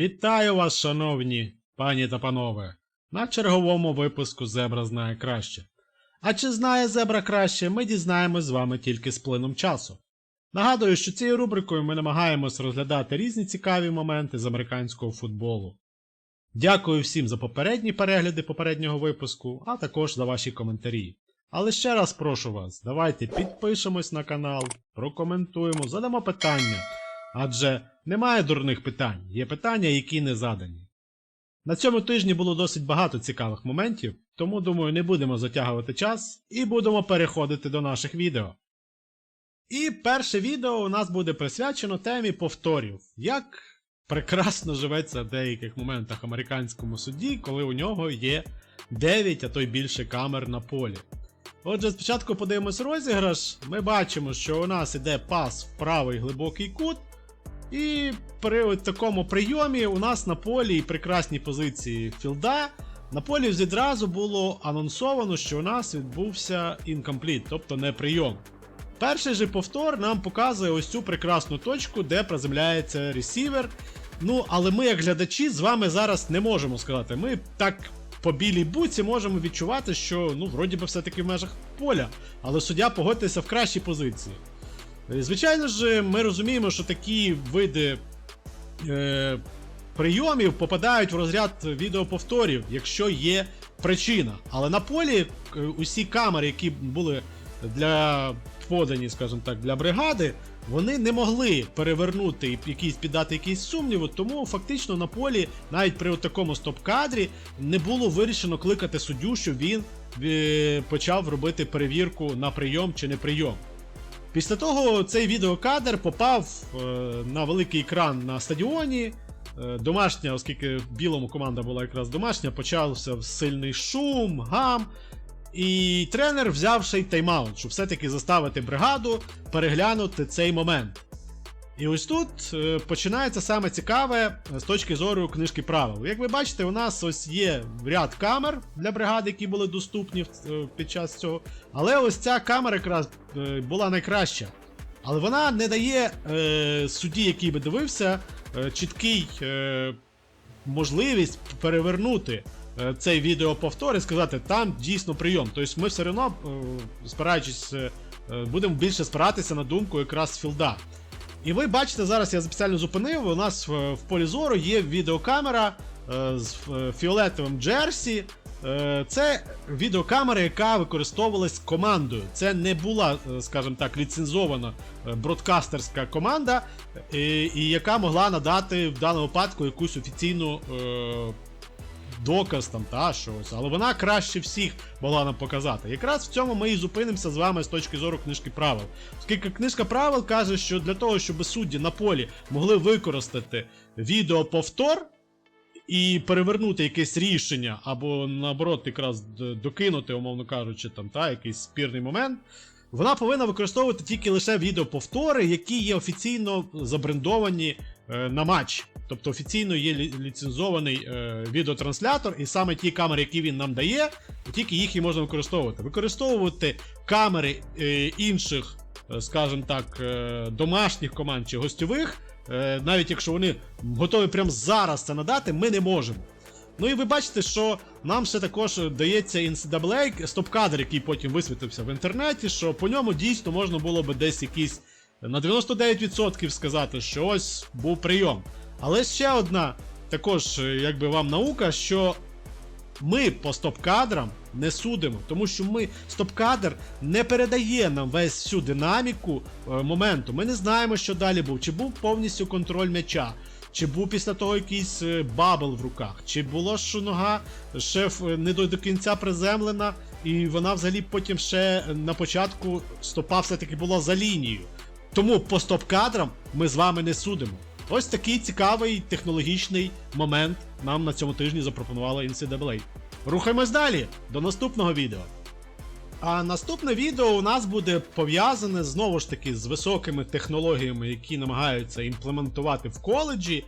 Вітаю вас, шановні пані та панове, на черговому випуску Зебра знає краще. А чи знає Зебра краще, ми дізнаємось з вами тільки з плином часу. Нагадую, що цією рубрикою ми намагаємось розглядати різні цікаві моменти з американського футболу. Дякую всім за попередні перегляди попереднього випуску, а також за ваші коментарі. Але ще раз прошу вас, давайте підпишемось на канал, прокоментуємо, задамо питання. Адже немає дурних питань, є питання, які не задані. На цьому тижні було досить багато цікавих моментів, тому думаю, не будемо затягувати час і будемо переходити до наших відео. І перше відео у нас буде присвячено темі повторів. Як прекрасно живеться в деяких моментах американському суді, коли у нього є 9, а то й більше камер на полі. Отже, спочатку подивимось розіграш. Ми бачимо, що у нас іде пас в правий глибокий кут. І при такому прийомі у нас на полі і прекрасній позиції філда. На полі відразу було анонсовано, що у нас відбувся інкомпліт, тобто не прийом. Перший же повтор нам показує ось цю прекрасну точку, де приземляється ресівер. Ну, але ми, як глядачі, з вами зараз не можемо сказати. Ми так по білій буці можемо відчувати, що ну, вроді би все-таки в межах поля, але суддя погодьтеся в кращій позиції. Е, Звичайно ж, ми розуміємо, що такі види е, прийомів попадають в розряд відеоповторів, якщо є причина. Але на полі е, усі камери, які були для подані, скажімо так, для бригади, вони не могли перевернути і якісь піддати якісь сумніву, тому фактично на полі, навіть при такому стоп-кадрі, не було вирішено кликати суддю, щоб він е, почав робити перевірку на прийом чи не прийом. Після того цей відеокадр попав е, на великий екран на стадіоні. Е, домашня, оскільки в білому команда була якраз домашня, почався сильний шум, гам. І тренер взяв ще й тайм-аут, щоб все-таки заставити бригаду переглянути цей момент. І ось тут е, починається саме цікаве з точки зору книжки правил. Як ви бачите, у нас ось є ряд камер для бригади, які були доступні е, під час цього. Але ось ця камера якраз е, була найкраща. Але вона не дає е, судді, який би дивився, е, чіткий е, можливість перевернути е, цей відеоповтор і сказати, там дійсно прийом. Тобто ми все одно, е, спираючись, е, е, будемо більше спиратися на думку якраз філда. І ви бачите, зараз я спеціально зупинив, у нас в, в полі зору є відеокамера е, з е, фіолетовим джерсі. Е, це відеокамера, яка використовувалась командою. Це не була, е, скажімо так, ліцензована е, бродкастерська команда, е, і яка могла надати в даному випадку якусь офіційну е, доказ там та щось, але вона краще всіх могла нам показати. Якраз в цьому ми і зупинимося з вами з точки зору книжки правил. Оскільки книжка правил каже, що для того, щоб судді на полі могли використати відеоповтор і перевернути якесь рішення, або наоборот, якраз докинути, умовно кажучи, там та якийсь спірний момент. Вона повинна використовувати тільки лише відеоповтори, які є офіційно забрендовані на матч. Тобто офіційно є ліцензований е, відеотранслятор, і саме ті камери, які він нам дає, тільки їх і можна використовувати. Використовувати камери е, інших, е, скажімо так, е, домашніх команд чи гостьових, е, навіть якщо вони готові прямо зараз це надати, ми не можемо. Ну і ви бачите, що нам ще також дається NCAA стоп-кадр, який потім висвітився в інтернеті, що по ньому дійсно можна було би десь якийсь на 99% сказати, що ось був прийом. Але ще одна також, е, якби вам наука, що ми по стоп-кадрам не судимо, тому що ми стоп-кадр не передає нам весь всю динаміку е, моменту. Ми не знаємо, що далі був, чи був повністю контроль м'яча. Чи був після того якийсь е, бабл в руках, чи було що нога ще не до, до кінця приземлена, і вона взагалі потім ще на початку стопа все-таки була за лінією. Тому по стоп-кадрам ми з вами не судимо. Ось такий цікавий технологічний момент нам на цьому тижні запропонувала NCAA. Рухаємось далі до наступного відео. А наступне відео у нас буде пов'язане знову ж таки з високими технологіями, які намагаються імплементувати в коледжі.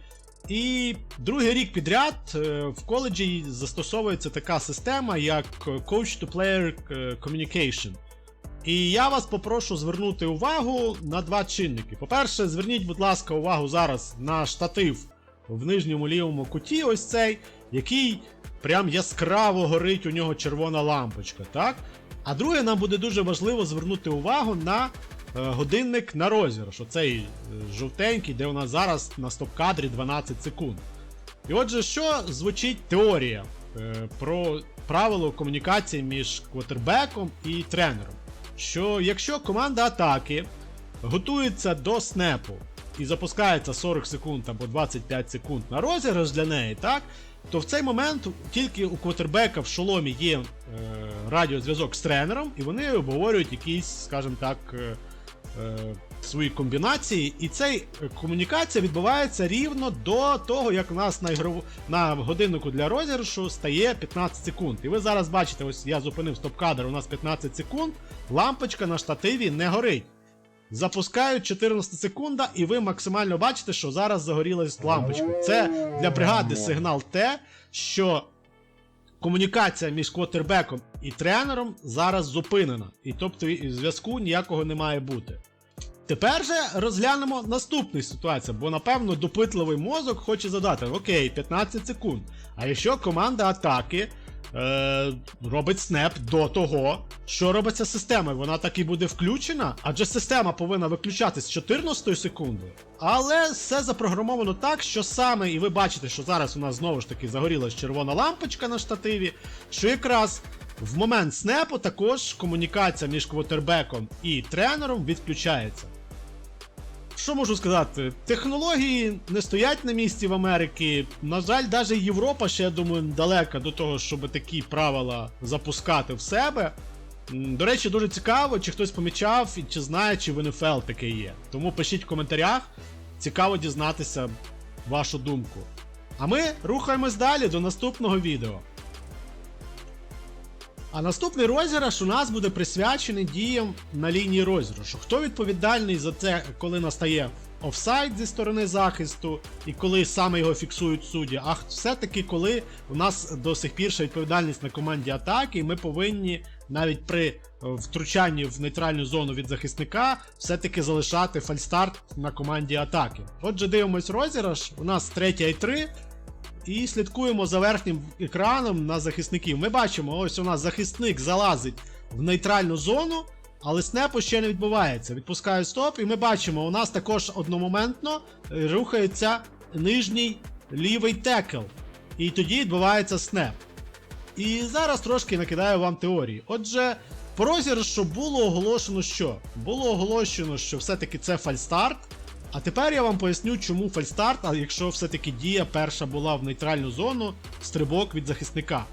І другий рік підряд е, в коледжі застосовується така система, як Coach-to-Player е, Communication. І я вас попрошу звернути увагу на два чинники. По-перше, зверніть, будь ласка, увагу зараз на штатив в нижньому лівому куті, ось цей, який прям яскраво горить у нього червона лампочка, так? А друге, нам буде дуже важливо звернути увагу на е, годинник на розіграш. Оцей е, жовтенький, де у нас зараз на стоп-кадрі 12 секунд. І отже, що звучить теорія е, про правило комунікації між квотербеком і тренером? Що якщо команда атаки готується до снепу і запускається 40 секунд або 25 секунд на розіграш для неї, так? То в цей момент тільки у квотербека в шоломі є е, радіозв'язок з тренером, і вони обговорюють якісь, скажімо так, е, е, свої комбінації. І цей е, комунікація відбувається рівно до того, як у нас на ігрову на годиннику для розіграшу стає 15 секунд. І ви зараз бачите, ось я зупинив стоп-кадр, у нас 15 секунд, лампочка на штативі не горить. Запускають 14 секунда, і ви максимально бачите, що зараз загорілась лампочка. Це для бригади сигнал те, що комунікація між квотербеком і тренером зараз зупинена. І тобто зв'язку ніякого не має бути. Тепер же розглянемо наступну ситуацію, бо напевно допитливий мозок хоче задати: Окей, 15 секунд. А якщо команда атаки е, робить снеп до того, що робиться системою, вона так і буде включена, адже система повинна виключатись з 14 секундою. Але все запрограмовано так, що саме, і ви бачите, що зараз у нас знову ж таки загорілась червона лампочка на штативі, що якраз в момент снепу також комунікація між квотербеком і тренером відключається. Що можу сказати? Технології не стоять на місці в Америці. На жаль, навіть Європа ще я думаю далека до того, щоб такі правила запускати в себе. До речі, дуже цікаво, чи хтось помічав, чи знає, чи в НФЛ таке є. Тому пишіть в коментарях. Цікаво дізнатися вашу думку. А ми рухаємось далі до наступного відео. А наступний розіграш у нас буде присвячений діям на лінії розіграшу. Хто відповідальний за це, коли настає офсайд зі сторони захисту, і коли саме його фіксують судді, а все-таки коли у нас до сих пір ще відповідальність на команді атаки, і ми повинні навіть при е, втручанні в нейтральну зону від захисника все-таки залишати фальстарт на команді атаки. Отже, дивимось розіграш. У нас третя і 3. І слідкуємо за верхнім екраном на захисників. Ми бачимо, ось у нас захисник залазить в нейтральну зону, але снепу ще не відбувається. Відпускаю стоп, і ми бачимо, у нас також одномоментно е, рухається нижній лівий текл. І тоді відбувається снеп. І зараз трошки накидаю вам теорії. Отже, по розіграшу було оголошено що? Було оголошено, що все-таки це фальстарт. А тепер я вам поясню, чому фальстарт, а якщо все-таки дія перша була в нейтральну зону, стрибок від захисника.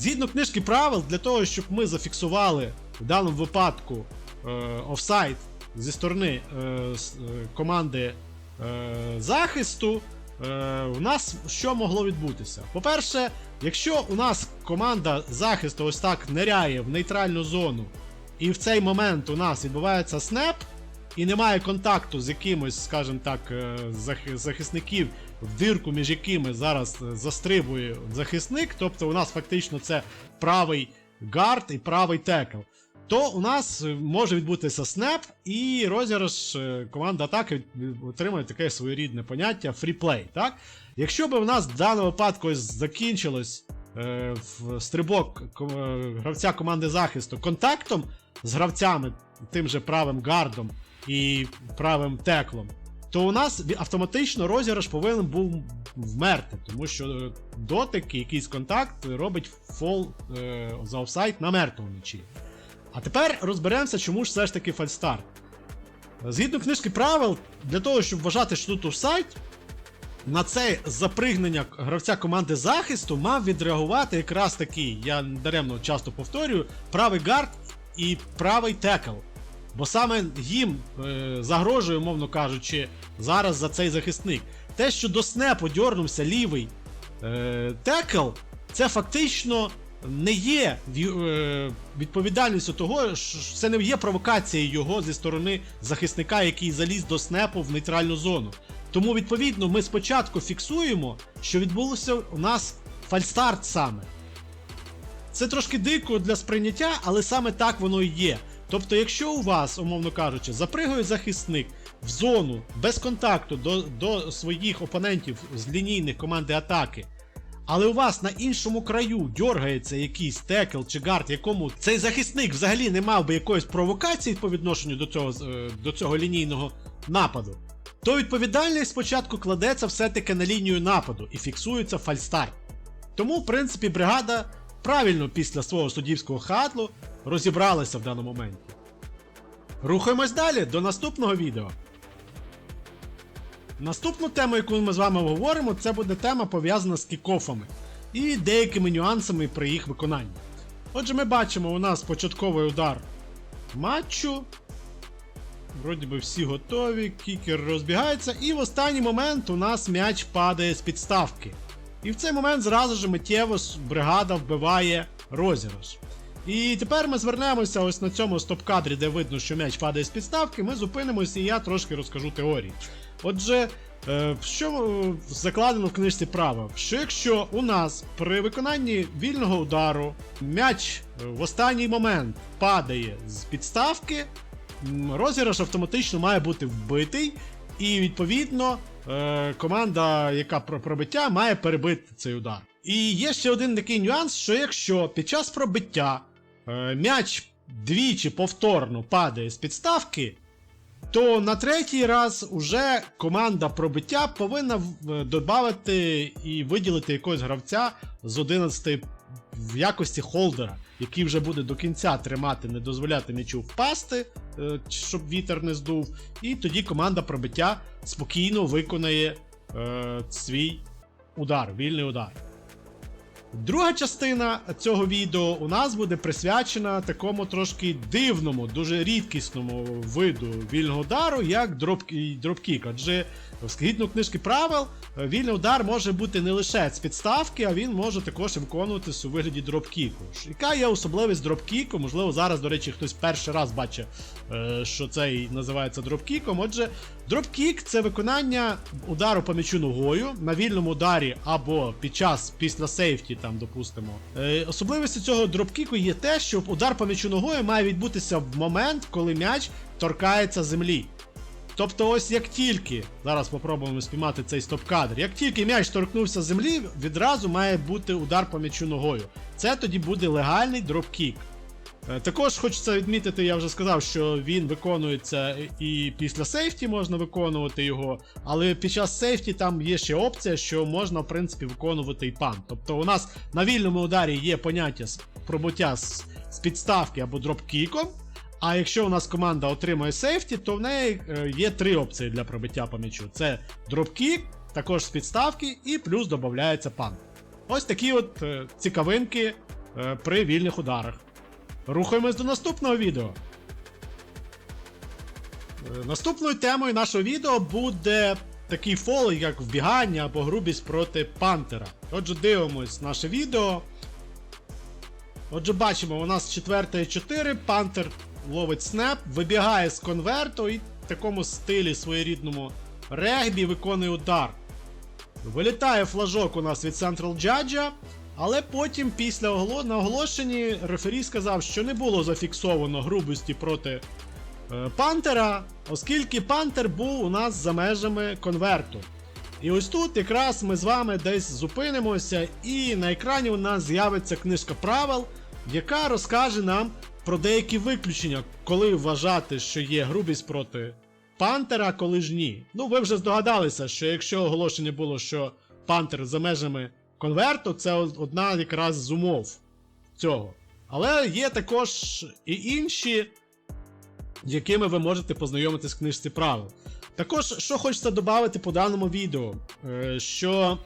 Згідно книжки правил, для того, щоб ми зафіксували в даному випадку е, офсайд зі сторони е, с- е, команди е, захисту, е, у нас що могло відбутися? По-перше, якщо у нас команда захисту ось так ниряє в нейтральну зону, і в цей момент у нас відбувається снеп, і немає контакту з якимось, скажімо так, е, захисників, в дирку, між якими зараз е, застрибує захисник, тобто у нас фактично це правий гард і правий текл. То у нас е, може відбутися снеп, і розіграш команда атаки отримує таке своєрідне поняття фріплей. Так? Якщо б у нас в даному випадку ось закінчилось в стрибок гравця команди захисту контактом з гравцями, тим же правим гардом і правим теклом, то у нас автоматично розіграш повинен був вмерти, тому що е, дотик якийсь контакт робить фол е, за офсайд на мертвому м'ячі. А тепер розберемося, чому ж все ж таки фальстарт. Згідно книжки правил, для того, щоб вважати, що тут офсайд, на це запригнення гравця команди захисту мав відреагувати якраз такий, я даремно часто повторюю, правий гард і правий текл. Бо саме їм е, загрожує, умовно кажучи, зараз за цей захисник. Те, що до снепу дьорнувся лівий е, текл, це фактично не є е, відповідальністю того, що це не є провокацією його зі сторони захисника, який заліз до снепу в нейтральну зону. Тому, відповідно, ми спочатку фіксуємо, що відбулося у нас фальстарт саме. Це трошки дико для сприйняття, але саме так воно і є. Тобто, якщо у вас, умовно кажучи, запригує захисник в зону без контакту до, до своїх опонентів з лінійних команди атаки, але у вас на іншому краю дергається якийсь текл чи гард, якому цей захисник взагалі не мав би якоїсь провокації по відношенню до цього, е, до цього лінійного нападу, то відповідальність спочатку кладеться все-таки на лінію нападу і фіксується фальстарт. Тому, в принципі, бригада правильно після свого суддівського хатлу розібралася в даному моменті. Рухаємось далі до наступного відео. Наступну тему, яку ми з вами обговоримо, це буде тема пов'язана з кікофами і деякими нюансами при їх виконанні. Отже, ми бачимо у нас початковий удар матчу. Вроді би всі готові, кікер розбігається, і в останній момент у нас м'яч падає з підставки. І в цей момент зразу ж миттєво бригада вбиває розіграш. І тепер ми звернемося ось на цьому стоп-кадрі, де видно, що м'яч падає з підставки. Ми зупинимося і я трошки розкажу теорії. Отже, е, що е, закладено в книжці права? Що якщо у нас при виконанні вільного удару м'яч е, в останній момент падає з підставки, розіграш автоматично має бути вбитий, і відповідно е, команда, яка про пробиття, має перебити цей удар. І є ще один такий нюанс, що якщо під час пробиття е, м'яч двічі повторно падає з підставки, то на третій раз уже команда пробиття повинна додати і виділити якогось гравця з 11 в якості холдера, який вже буде до кінця тримати, не дозволяти м'ячу впасти, е, щоб вітер не здув. І тоді команда пробиття спокійно виконає е, свій удар, вільний удар. Друга частина цього відео у нас буде присвячена такому трошки дивному, дуже рідкісному виду вільного удару, як дроп, дропкік. Адже згідно книжки правил, е, вільний удар може бути не лише з підставки, а він може також і виконуватися у вигляді дропкіку. Яка є особливість дропкіку? Можливо, зараз, до речі, хтось перший раз бачить, е, що цей називається дропкіком. Отже, дропкік це виконання удару по м'ячу ногою на вільному ударі або під час після сейфті, там, допустимо. Е, особливістю цього дропкіку є те, що удар по м'ячу ногою має відбутися в момент, коли м'яч торкається землі. Тобто, ось як тільки, зараз попробуємо спіймати цей стоп-кадр, як тільки м'яч торкнувся землі, відразу має бути удар по м'ячу ногою. Це тоді буде легальний дропкік. Е, Також хочеться відмітити, я вже сказав, що він виконується і після сейфті можна виконувати його, але під час сейфті там є ще опція, що можна, в принципі, виконувати і пан. Тобто у нас на вільному ударі є поняття пробуття з підставки або дропкіком. А якщо у нас команда отримує сейфті, то в неї е, є три опції для пробиття по м'ячу: це дропкік, також з підставки, і плюс додається пан. Ось такі от е, цікавинки е, при вільних ударах. Рухаємось до наступного відео. Наступною темою нашого відео буде такий фол, як вбігання або грубість проти пантера. Отже, дивимось наше відео. Отже, бачимо, у нас 4 4, пантер ловить снеп, вибігає з конверту і в такому стилі своєрідному регбі виконує удар. Вилітає флажок у нас від Central Judge, але потім, після огло... на оголошенні, рефері сказав, що не було зафіксовано грубості проти е, Пантера, оскільки Пантер був у нас за межами конверту. І ось тут якраз ми з вами десь зупинимося, і на екрані у нас з'явиться книжка правил, яка розкаже нам про деякі виключення, коли вважати, що є грубість проти Пантера, коли ж ні. Ну, ви вже здогадалися, що якщо оголошення було, що Пантер за межами конверту, це одна якраз з умов цього. Але є також і інші, якими ви можете познайомитись в книжці правил. Також, що хочеться додати по даному відео, е, що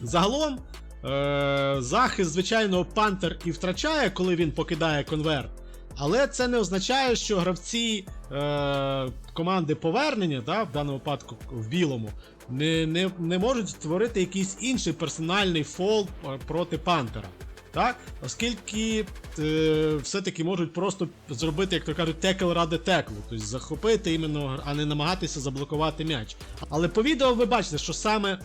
загалом е, захист, звичайно, Пантер і втрачає, коли він покидає конверт. Але це не означає, що гравці е, команди повернення, да, в даному випадку в білому, не, не, не можуть створити якийсь інший персональний фол е, проти Пантера. Так? Оскільки е, все-таки можуть просто зробити, як то кажуть, текл ради теклу, тобто захопити іменно, а не намагатися заблокувати м'яч. Але по відео ви бачите, що саме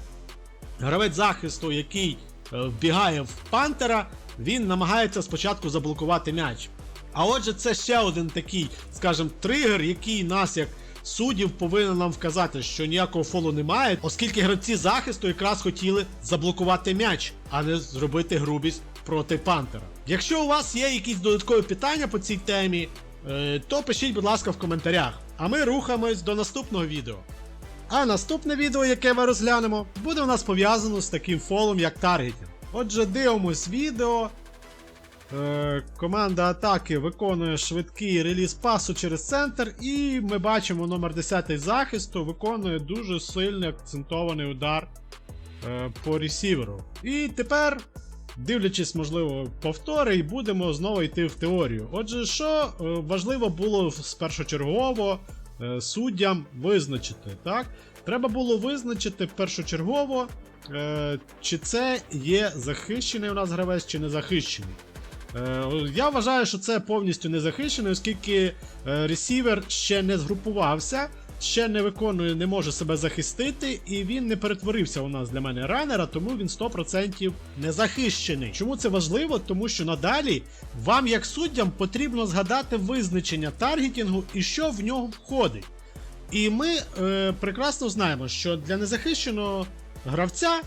гравець захисту, який вбігає в Пантера, він намагається спочатку заблокувати м'яч. А отже, це ще один такий, скажімо, тригер, який нас як суддів повинен нам вказати, що ніякого фолу немає, оскільки гравці захисту якраз хотіли заблокувати м'яч, а не зробити грубість проти Пантера. Якщо у вас є якісь додаткові питання по цій темі, е, то пишіть, будь ласка, в коментарях. А ми рухаємось до наступного відео. А наступне відео, яке ми розглянемо, буде у нас пов'язано з таким фолом, як таргетінг. Отже, дивимось відео. Е, команда атаки виконує швидкий реліз пасу через центр, і ми бачимо номер 10 захисту виконує дуже сильний акцентований удар е, по ресіверу. І тепер, дивлячись, можливо, повтори, і будемо знову йти в теорію. Отже, що е, важливо було спершочергово е, суддям визначити, так? Треба було визначити першочергово, е, чи це є захищений у нас гравець, чи не захищений. Е, Я вважаю, що це повністю не захищено, оскільки е, ресівер ще не згрупувався, ще не виконує, не може себе захистити, і він не перетворився у нас для мене ранера, тому він 100% не захищений. Чому це важливо? Тому що надалі вам, як суддям, потрібно згадати визначення таргетінгу і що в нього входить. І ми е, прекрасно знаємо, що для незахищеного гравця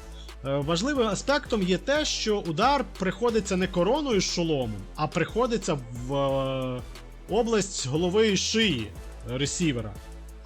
Е, Важливим аспектом є те, що удар приходиться не короною з шоломом, а приходиться в е, область голови і шиї ресівера.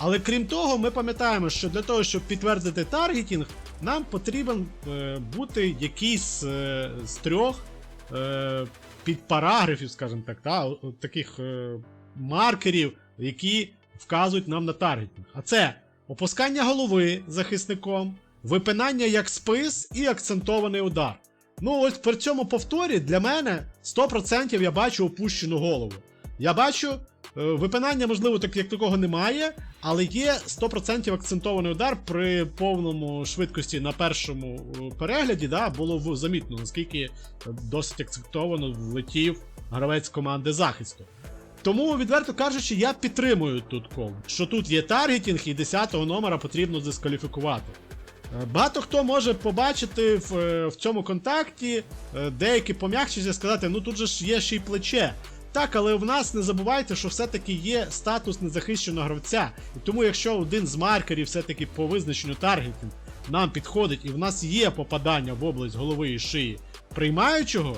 Але крім того, ми пам'ятаємо, що для того, щоб підтвердити таргетінг, нам потрібен е, бути якийсь е, з трьох е, підпараграфів, скажімо так, та, таких е, маркерів, які вказують нам на таргетінг. А це опускання голови захисником, випинання як спис і акцентований удар. Ну, ось при цьому повторі для мене 100% я бачу опущену голову. Я бачу, випинання, можливо, так як такого немає, але є 100% акцентований удар при повному швидкості на першому е, перегляді, да, було замітно, наскільки е, досить акцентовано влетів гравець команди захисту. Тому, відверто кажучи, я підтримую тут кол, що тут є таргетінг і 10-го номера потрібно дискваліфікувати. Е, Багато хто може побачити в, е, в цьому контакті е, деякі пом'якші і сказати, ну тут же ж є ще й плече. Так, але в нас не забувайте, що все-таки є статус незахищеного гравця. І тому, якщо один з маркерів все-таки по визначенню таргетінг нам підходить, і в нас є попадання в область голови і шиї приймаючого,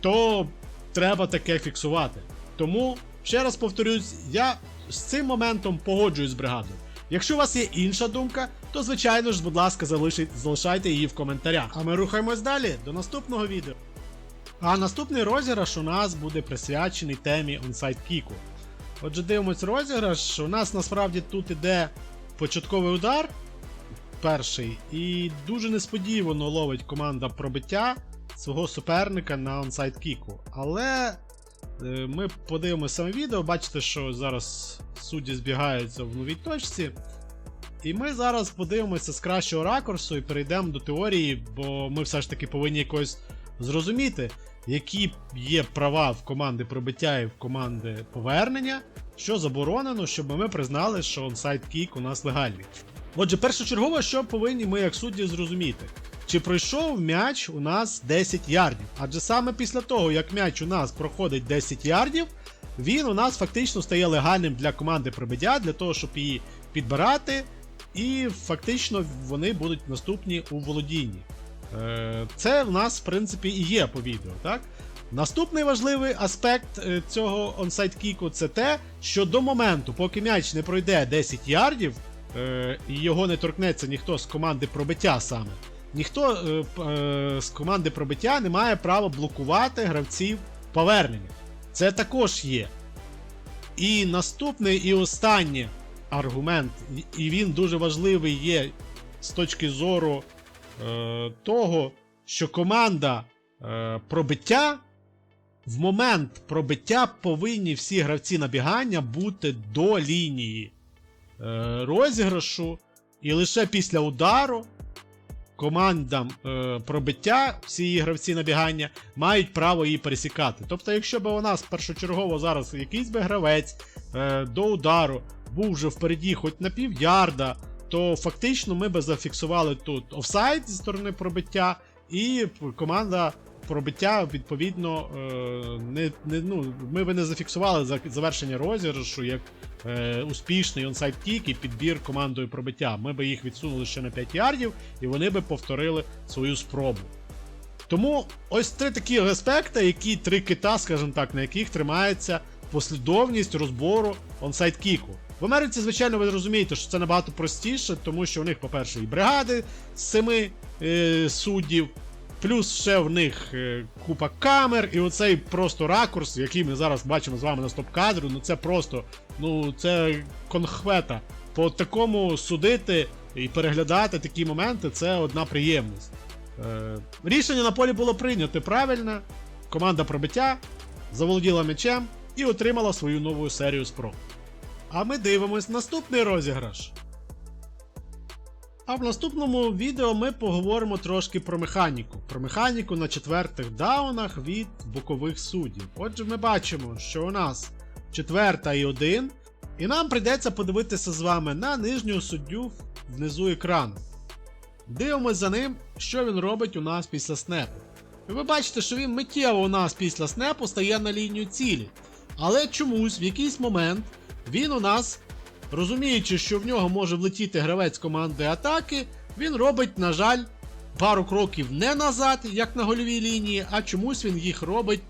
то треба таке фіксувати. Тому, ще раз повторюсь, я з цим моментом погоджуюсь з бригадою. Якщо у вас є інша думка, то звичайно ж, будь ласка, залишайте її в коментарях. А ми рухаємось далі до наступного відео. А наступний розіграш у нас буде присвячений темі онсайд кіку. Отже, дивимось розіграш. У нас насправді тут іде початковий удар, перший, і дуже несподівано ловить команда пробиття свого суперника на онсайд кіку. Але е, ми подивимося саме відео, бачите, що зараз судді збігаються в новій точці. І ми зараз подивимося з кращого ракурсу і перейдемо до теорії, бо ми все ж таки повинні якось зрозуміти, які є права в команди пробиття і в команди повернення, що заборонено, щоб ми признали, що онсайд кік у нас легальний. Отже, першочергово, що повинні ми як судді зрозуміти? Чи пройшов м'яч у нас 10 ярдів? Адже саме після того, як м'яч у нас проходить 10 ярдів, він у нас фактично стає легальним для команди пробиття, для того, щоб її підбирати, і фактично вони будуть наступні у володінні. Е, Це в нас, в принципі, і є по відео, так? Наступний важливий аспект е, цього онсайд кіку це те, що до моменту, поки м'яч не пройде 10 ярдів, е, і його не торкнеться ніхто з команди пробиття саме, ніхто з команди пробиття не має права блокувати гравців повернення. Це також є. І наступний і останній аргумент, і він дуже важливий є з точки зору е, того, що команда е, пробиття в момент пробиття повинні всі гравці набігання бути до лінії е, розіграшу, і лише після удару командам е, пробиття, всі гравці набігання, мають право її пересікати. Тобто, якщо б у нас першочергово зараз якийсь би гравець е, до удару був вже впереді хоч на пів ярда, то фактично ми би зафіксували тут офсайд зі сторони пробиття, і команда пробиття, відповідно, е, не, не, ну, ми би не зафіксували завершення розіграшу як е, успішний онсайд кік і підбір командою пробиття. Ми би їх відсунули ще на 5 ярдів, і вони би повторили свою спробу. Тому ось три такі аспекти, які три кита, скажімо так, на яких тримається послідовність розбору онсайд кіку. В Америці, звичайно, ви розумієте, що це набагато простіше, тому що у них, по-перше, і бригади з семи е, суддів, плюс ще в них е, купа камер, і оцей просто ракурс, який ми зараз бачимо з вами на стоп-кадру, ну це просто, ну це конхвета. По такому судити і переглядати такі моменти це одна приємність. Е, рішення на полі було прийнято правильно. Команда пробиття заволоділа м'ячем і отримала свою нову серію спроб. А ми дивимось наступний розіграш. А в наступному відео ми поговоримо трошки про механіку. Про механіку на четвертих даунах від бокових суддів. Отже, ми бачимо, що у нас четверта і один. І нам прийдеться подивитися з вами на нижнього суддю внизу екрану. Дивимось за ним, що він робить у нас після снепу. І ви бачите, що він миттєво у нас після снепу стає на лінію цілі. Але чомусь в якийсь момент він у нас, розуміючи, що в нього може влетіти гравець команди атаки, він робить, на жаль, пару кроків не назад, як на гольовій лінії, а чомусь він їх робить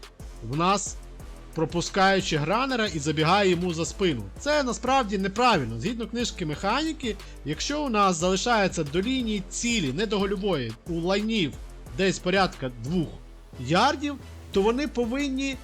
в нас, пропускаючи гранера і забігає йому за спину. Це насправді неправильно. Згідно книжки механіки, якщо у нас залишається до лінії цілі, не до гольової, у лайнів десь порядка двох ярдів, то вони повинні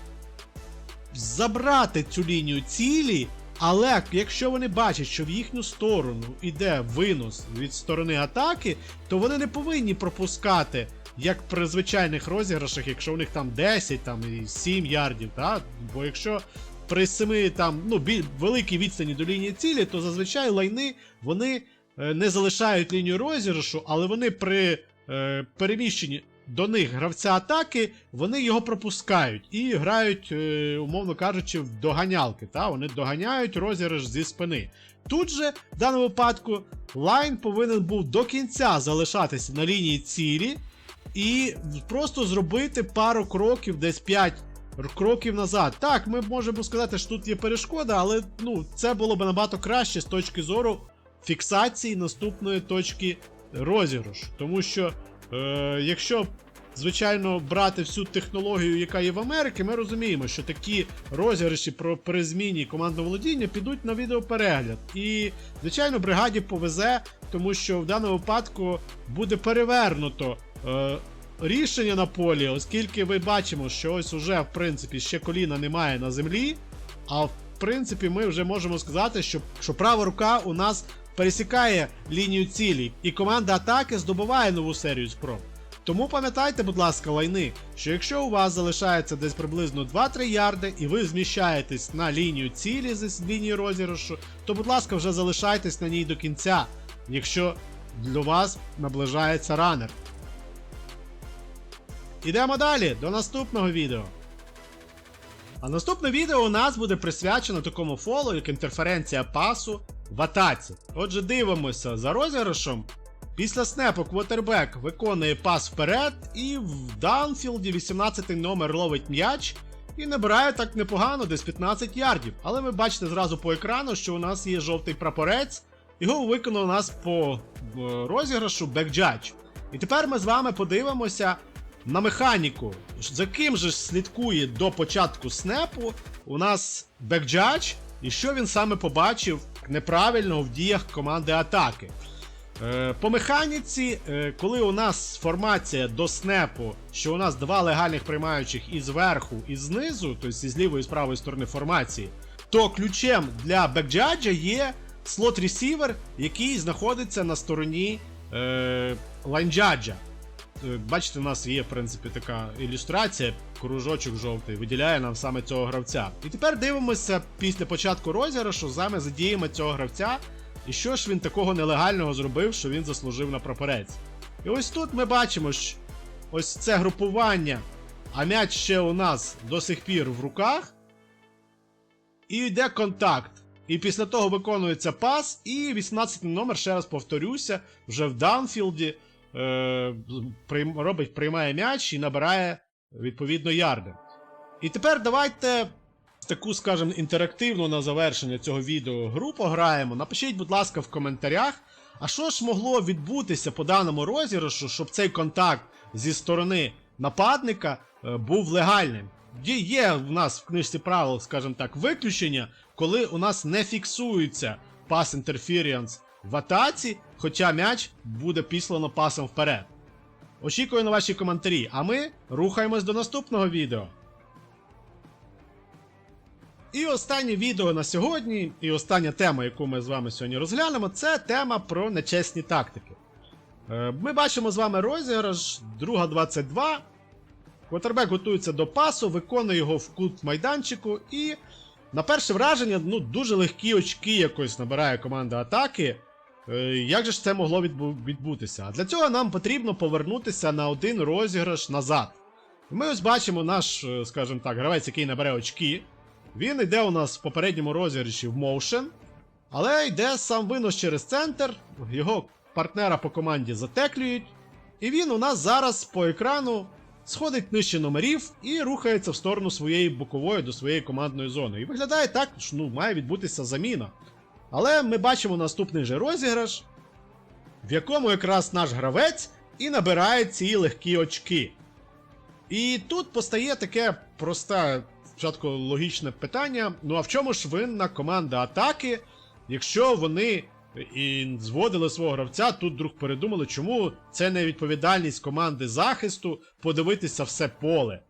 забрати цю лінію цілі. Але якщо вони бачать, що в їхню сторону йде винос від сторони атаки, то вони не повинні пропускати, як при звичайних розіграшах, якщо у них там 10 там, і 7 ярдів. Та? Бо якщо при 7 там, ну, великій відстані до лінії цілі, то зазвичай лайни вони е, не залишають лінію розіграшу, але вони при е, переміщенні до них гравця атаки, вони його пропускають і грають, е, умовно кажучи, в доганялки. Та? Вони доганяють розіграш зі спини. Тут же, в даному випадку, лайн повинен був до кінця залишатися на лінії цілі і просто зробити пару кроків, десь 5 кроків назад. Так, ми можемо сказати, що тут є перешкода, але ну, це було б набагато краще з точки зору фіксації наступної точки розіграшу. Тому що, е, якщо, звичайно, брати всю технологію, яка є в Америці, ми розуміємо, що такі розіграші про при зміні командного володіння підуть на відеоперегляд. І, звичайно, бригаді повезе, тому що в даному випадку буде перевернуто. Е, Рішення на полі, оскільки ми бачимо, що ось уже, в принципі, ще коліна немає на землі, а в принципі, ми вже можемо сказати, що, що права рука у нас пересікає лінію цілі, і команда атаки здобуває нову серію спроб. Тому пам'ятайте, будь ласка, лайни, що якщо у вас залишається десь приблизно 2-3 ярди, і ви зміщаєтесь на лінію цілі з лінії розіграшу, то, будь ласка, вже залишайтесь на ній до кінця, якщо для вас наближається ранер. Ідемо далі до наступного відео. А наступне відео у нас буде присвячено такому фолу, як інтерференція пасу в атаці. Отже, дивимося за розіграшом. Після снепу квотербек виконує пас вперед, і в даунфілді 18 номер ловить м'яч і набирає так непогано, десь 15 ярдів. Але ви бачите зразу по екрану, що у нас є жовтий прапорець. Його виконав у нас по е, розіграшу бекджадж. І тепер ми з вами подивимося на механіку. За ким же слідкує до початку снепу у нас бекджадж, і що він саме побачив неправильного в діях команди атаки. Е, По механіці, е, коли у нас формація до снепу, що у нас два легальних приймаючих і зверху, і знизу, тобто із лівої і з правої сторони формації, то ключем для бекджаджа є слот ресівер, який знаходиться на стороні е, лайнджаджа. Е, Бачите, у нас є, в принципі, така ілюстрація, кружочок жовтий, виділяє нам саме цього гравця. І тепер дивимося після початку розіграшу, саме задіємо цього гравця. І що ж він такого нелегального зробив, що він заслужив на прапорець. І ось тут ми бачимо, що ось це групування, а м'яч ще у нас до сих пір в руках. І йде контакт. І після того виконується пас, і 18 номер, ще раз повторюся, вже в даунфілді е, робить, приймає м'яч і набирає відповідно ярди. І тепер давайте таку, скажімо, інтерактивну на завершення цього відео гру пограємо. Напишіть, будь ласка, в коментарях, а що ж могло відбутися по даному розіграшу, щоб цей контакт зі сторони нападника е, був легальним. Є, в нас в книжці правил, скажімо так, виключення, коли у нас не фіксується пас інтерферіанс в атаці, хоча м'яч буде післано пасом вперед. Очікую на ваші коментарі, а ми рухаємось до наступного відео. І останнє відео на сьогодні, і остання тема, яку ми з вами сьогодні розглянемо, це тема про нечесні тактики. Е, Ми бачимо з вами розіграш, друга 22. Квотербек готується до пасу, виконує його в кут майданчику, і на перше враження, ну, дуже легкі очки якось набирає команда атаки. Е, Як же ж це могло відбутися? А для цього нам потрібно повернутися на один розіграш назад. Ми ось бачимо наш, е, скажімо так, гравець, який набере очки. Він йде у нас в попередньому розіграші в моушен, але йде сам винос через центр, його партнера по команді затеклюють, і він у нас зараз по екрану сходить нижче номерів і рухається в сторону своєї бокової до своєї командної зони. І виглядає так, що ну, має відбутися заміна. Але ми бачимо наступний же розіграш, в якому якраз наш гравець і набирає ці легкі очки. І тут постає таке просте, спочатку логічне питання: ну а в чому ж винна команда атаки, якщо вони і зводили свого гравця, тут вдруг передумали, чому це не відповідальність команди захисту подивитися все поле.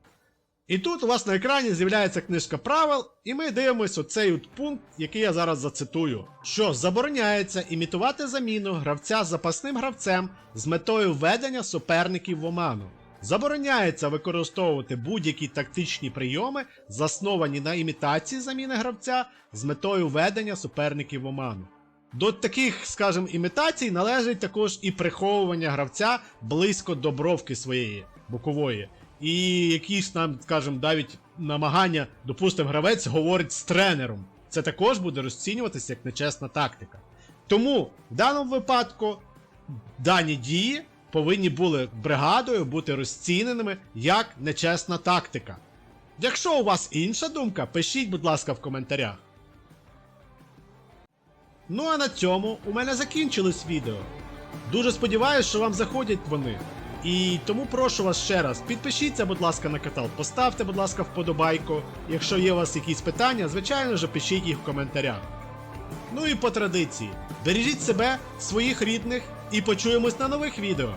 І тут у вас на екрані з'являється книжка правил, і ми дивимося оцей от пункт, який я зараз зацитую. Що забороняється імітувати заміну гравця з запасним гравцем з метою введення суперників в оману. Забороняється використовувати будь-які тактичні прийоми, засновані на імітації заміни гравця з метою введення суперників в оману. До таких, скажімо, імітацій належить також і приховування гравця близько до бровки своєї бокової. І якісь нам, скажімо, навіть намагання, допустимо, гравець говорить з тренером. Це також буде розцінюватися як нечесна тактика. Тому в даному випадку дані дії повинні були бригадою бути розціненими як нечесна тактика. Якщо у вас інша думка, пишіть, будь ласка, в коментарях. Ну а на цьому у мене закінчилось відео. Дуже сподіваюся, що вам заходять вони. І тому прошу вас ще раз, підпишіться, будь ласка, на канал, поставте, будь ласка, вподобайку. Якщо є у вас якісь питання, звичайно ж, пишіть їх в коментарях. Ну і по традиції, бережіть себе, своїх рідних і почуємось на нових відео.